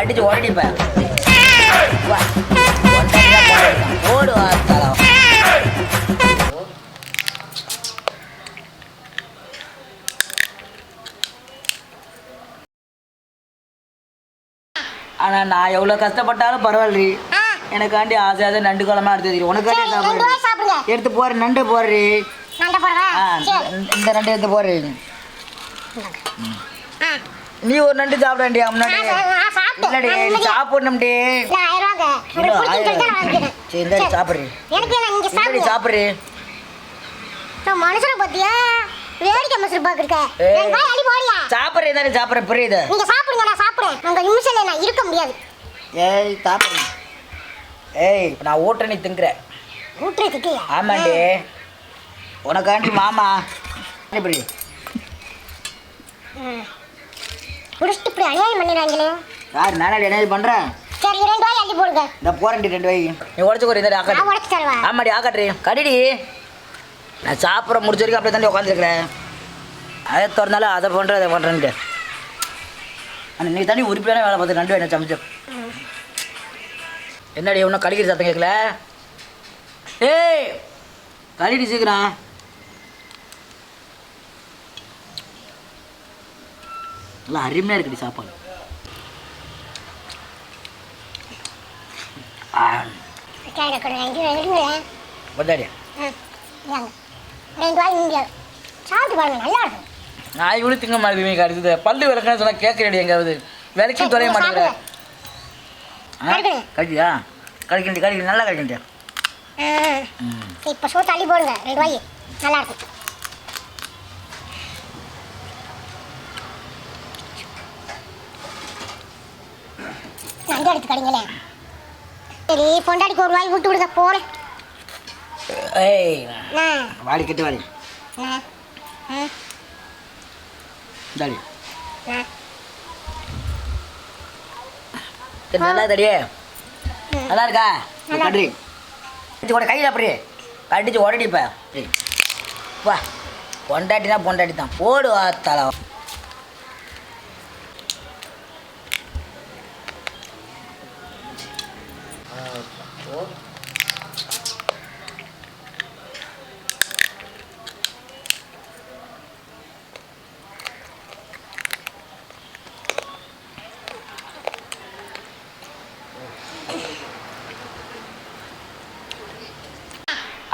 அடிச்சு ஓடிப்பேன். ஓடு தலம் ஆனால் நான் எவ்வளோ கஷ்டப்பட்டாலும் பரவாயில்ல. எனக்காண்டி ஆசையாக நண்டு குழம்பா எடுத்து தரும் உனக்காண்டி சாப்பிடு சாப்பிடுங்க. எடுத்து போற நண்டு போடுறி இந்த- நண்டு எடுத்து போடுறி ஆ நீ ஒரு நண்டு சாப்பிடண்டியா முன்னாடி இல்லடி சாப்பிடணும்டி. சரி இந்த எனக்கு நீங்க இப்படி சாப்பிடுங்க. சாப்பிட்றி நான் மனுஷனை பத்தியா வேடிக்கை வாய் அடி போடியா சாப்பிட்றி தானே சாப்பிட்ற புரியுது? நீங்க சாப்பிடுங்க நான் சாப்பிடுறேன். உங்க நிமிஷம்ல நான் இருக்க முடியாது. ஏய் சாப்பிட்றி ஏய் நான் ஊட்ட நீ திங்குற ஊட்டுறதுக்கு ஆமாண்டி. உனக்காண்டி மாமா. இப்படி? குடிச்சிட்டு இப்படி அநியாயம் பண்ணிடுறாங்களே. யார் நானாடி என்ன பண்ணுறேன் சரி ரெண்டு வாய் அள்ளி போடுங்க. இந்த போறேன்டி ரெண்டு வை நீ உடச்சு ஒரு இந்த நான் ஆக்காடி உடச்சு தருவேன். ஆமாடி ஆக்காட்ரி கடிடி. நான் சாப்பிட்ற முடிச்ச வரைக்கும் அப்படியே தாண்டி உட்காந்துருக்கிறேன் அதை திறந்தாலும் அதை பண்ணுறேன் அதை பண்ணுறேன்ட்டு ஆனால் நீ தண்ணி உறுப்பியான வேலை பார்த்து நண்டு என்ன சமைச்சு என்னடி இன்னும் கடிக்கிற சத்தம் கேட்கல? ஏய் கடிடி சீக்கிரம். நல்லா அருமையாக இருக்குடி சாப்பாடு ஆ சரி, எனக்கு ஒரு ரெண்டு ரெண்டு கொண்டாடி ம், இந்தாங்க. ரெண்டு வாய் நீங்க சாப்பிட்டு பாருங்க நல்லா இருக்கும். நான் இவ்வளோ திங்க மாட்டேங்குது கிடைக்குது பல்லு விளக்குன்னு சொன்னால் கேட்கறடி எங்காவது விளக்கி தொலைய மாட்டேங்கிற. கடிக்கிறேன். கடிக்கியா கடிக்கண்டி கடிக்கண்டி நல்லா கடிக்கண்டி. ம். இப்ப சோ தள்ளி போடுங்க. ரெண்டு வாய். நல்லா இருக்கும். நண்டு எடுத்து கடிங்களேன். சரி பொண்டாடிக்கு ஒரு வாய் விட்டு விடுங்க போறேன். ஏய் வாடி கெட்டு வாடி. சரி நல்லா தடியே. நல்லா இருக்கா? நல்லா கடி கையில் அப்படி. கடிச்சு உடடிப்ப வா. பொண்டாட்டினா பொண்டாட்டி தான் போடு தலை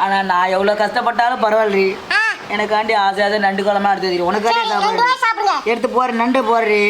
ஆனால் நான் எவ்வளோ கஷ்டப்பட்டாலும் பரவாயில்ல எனக்காண்டி ஆசையாக நண்டு குழம்பா எடுத்து உனக்காண்டி சரி ரெண்டு சாப்பிடு வாய் சாப்பிடுங்க. எடுத்து போற நண்டு போடுறி.